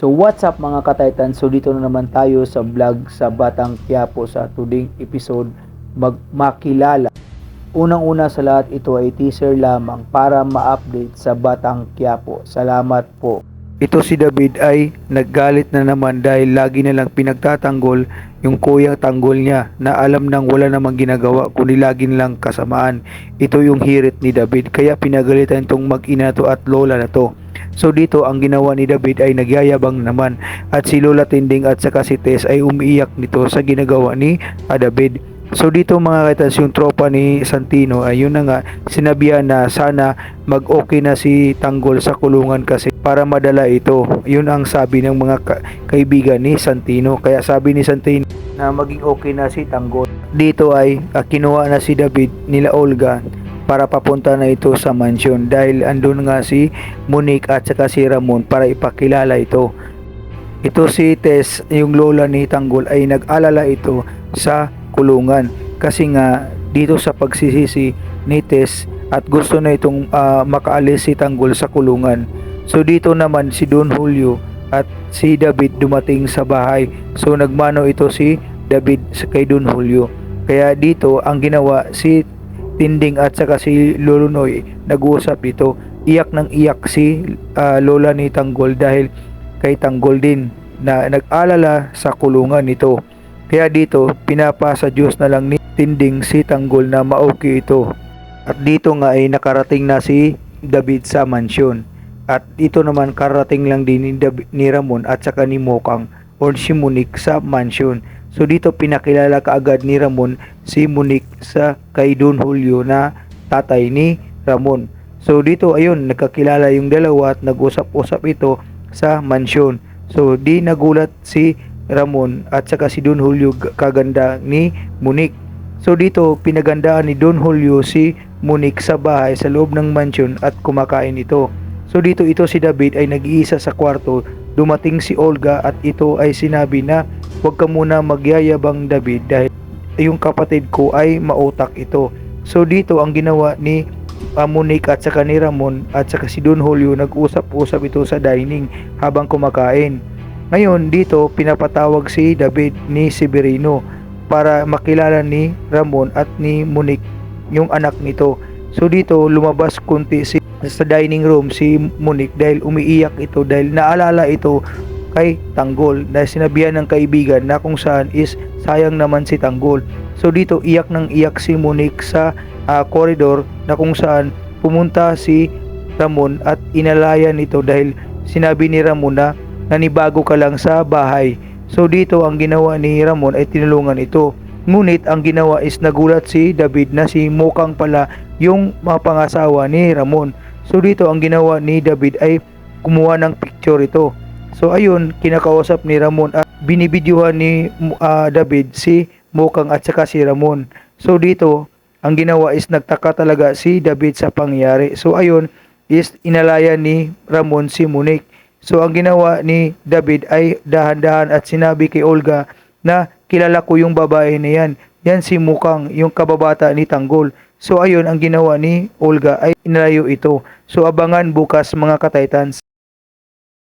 So what's up mga kataytan? So dito na naman tayo sa vlog sa Batang Quiapo sa tuding episode magmakilala. Unang-una sa lahat ito ay teaser lamang para ma-update sa Batang Quiapo. Salamat po. Ito si David ay naggalit na naman dahil lagi na lang pinagtatanggol yung kuya tanggol niya na alam nang wala namang ginagawa kundi lagi lang kasamaan. Ito yung hirit ni David kaya pinagalitan itong mag-ina to at lola na to. So dito ang ginawa ni David ay nagyayabang naman at si Lola Tinding at saka si Tess ay umiiyak nito sa ginagawa ni ah, David. So dito mga kaitas yung tropa ni Santino ay yun na nga sinabihan na sana mag-okay na si Tanggol sa kulungan kasi para madala ito. Yun ang sabi ng mga ka- kaibigan ni Santino. Kaya sabi ni Santino na maging okay na si Tanggol. Dito ay ah, kinuha na si David nila Olga para papunta na ito sa mansion dahil andun nga si Monique at saka si Ramon para ipakilala ito. Ito si Tess, yung lola ni Tanggol ay nag-alala ito sa kulungan kasi nga dito sa pagsisisi ni Tess at gusto na itong ah, makaalis si Tanggol sa kulungan. So dito naman si Don Julio at si David dumating sa bahay. So nagmano ito si David kay Don Julio. Kaya dito ang ginawa si Tinding at saka si Lulunoy nag-uusap dito. Iyak ng iyak si ah, lola ni Tanggol dahil kay Tanggol din na nag-alala sa kulungan nito. Kaya dito, pinapasa Diyos na lang ni Tinding si Tanggol na maoki ito. At dito nga ay nakarating na si David sa mansyon. At ito naman karating lang din ni, ni Ramon at saka ni Mokang or si Monique sa mansyon. So dito pinakilala kaagad ni Ramon si Monique sa kay Don Julio na tatay ni Ramon. So dito ayun nagkakilala yung dalawa at nag-usap-usap ito sa mansyon. So di nagulat si Ramon at saka si Don Julio kaganda ni Monique. So dito pinagandaan ni Don Julio si Monique sa bahay sa loob ng mansion at kumakain ito. So dito ito si David ay nag-iisa sa kwarto. Dumating si Olga at ito ay sinabi na huwag ka muna magyayabang David dahil yung kapatid ko ay mautak ito. So dito ang ginawa ni uh, Monique at saka ni Ramon at saka si Don Julio nag-usap-usap ito sa dining habang kumakain. Ngayon dito pinapatawag si David ni Severino para makilala ni Ramon at ni Monique yung anak nito. So dito lumabas kunti si sa dining room si Monique dahil umiiyak ito dahil naalala ito kay Tanggol dahil sinabihan ng kaibigan na kung saan is sayang naman si Tanggol. So dito iyak ng iyak si Monique sa ah, corridor na kung saan pumunta si Ramon at inalayan ito dahil sinabi ni Ramon na nanibago ka lang sa bahay. So dito ang ginawa ni Ramon ay tinulungan ito. Ngunit ang ginawa is nagulat si David na si Mokang pala yung mapangasawa ni Ramon. So dito ang ginawa ni David ay kumuha ng picture ito. So ayun, kinakausap ni Ramon at binibidyuhan ni ah, David si Mokang at saka si Ramon. So dito, ang ginawa is nagtaka talaga si David sa pangyayari. So ayun, is inalaya ni Ramon si Monique. So ang ginawa ni David ay dahan-dahan at sinabi kay Olga na kilala ko yung babae na yan. Yan si Mukang, yung kababata ni Tanggol. So ayun, ang ginawa ni Olga ay inalayo ito. So abangan bukas mga kataytans.